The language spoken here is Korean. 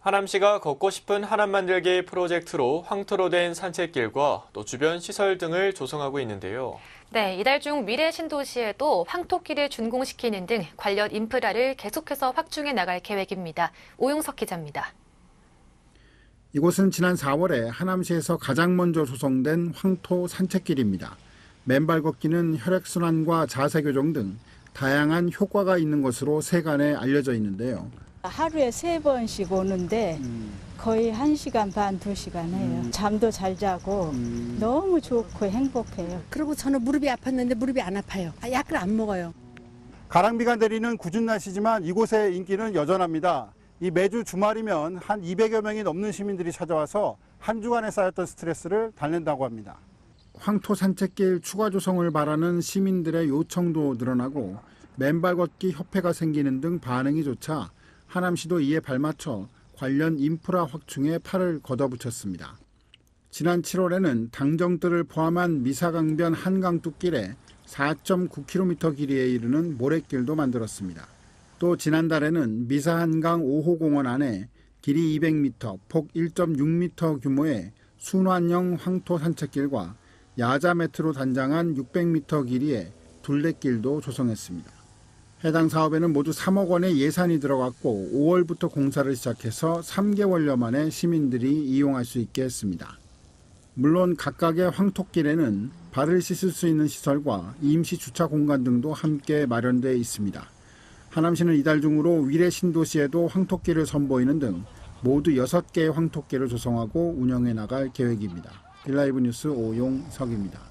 하남시가 걷고 싶은 하남 만들기 프로젝트로 황토로 된 산책길과 또 주변 시설 등을 조성하고 있는데요. 네, 이달 중 미래 신도시에도 황토길을 준공시키는 등 관련 인프라를 계속해서 확충해 나갈 계획입니다. 오용석 기자입니다. 이곳은 지난 4월에 하남시에서 가장 먼저 조성된 황토 산책길입니다. 맨발 걷기는 혈액순환과 자세교정 등 다양한 효과가 있는 것으로 세간에 알려져 있는데요. 하루에 세 번씩 오는데 거의 한 시간 반, 두 시간 해요. 잠도 잘 자고 너무 좋고 행복해요. 그리고 저는 무릎이 아팠는데 무릎이 안 아파요. 아, 약을 안 먹어요. 가랑비가 내리는 궂은 날씨지만 이곳의 인기는 여전합니다. 이 매주 주말이면 한 200여 명이 넘는 시민들이 찾아와서 한 주간에 쌓였던 스트레스를 달랜다고 합니다. 황토 산책길 추가 조성을 바라는 시민들의 요청도 늘어나고 맨발 걷기 협회가 생기는 등 반응이 좋자 하남시도 이에 발맞춰 관련 인프라 확충에 팔을 걷어붙였습니다. 지난 7월에는 당정들을 포함한 미사강변 한강둑길에 4.9km 길이에 이르는 모래길도 만들었습니다. 또 지난달에는 미사한강 5호 공원 안에 길이 200m, 폭 1.6m 규모의 순환형 황토 산책길과 야자 매트로 단장한 600m 길이의 둘레길도 조성했습니다. 해당 사업에는 모두 3억 원의 예산이 들어갔고 5월부터 공사를 시작해서 3개월여 만에 시민들이 이용할 수 있게 했습니다. 물론 각각의 황토길에는 발을 씻을 수 있는 시설과 임시 주차 공간 등도 함께 마련되어 있습니다. 하남시는 이달 중으로 위례 신도시에도 황토길을 선보이는 등 모두 6개의 황토길을 조성하고 운영해 나갈 계획입니다. 빌라이브 뉴스 오용석입니다.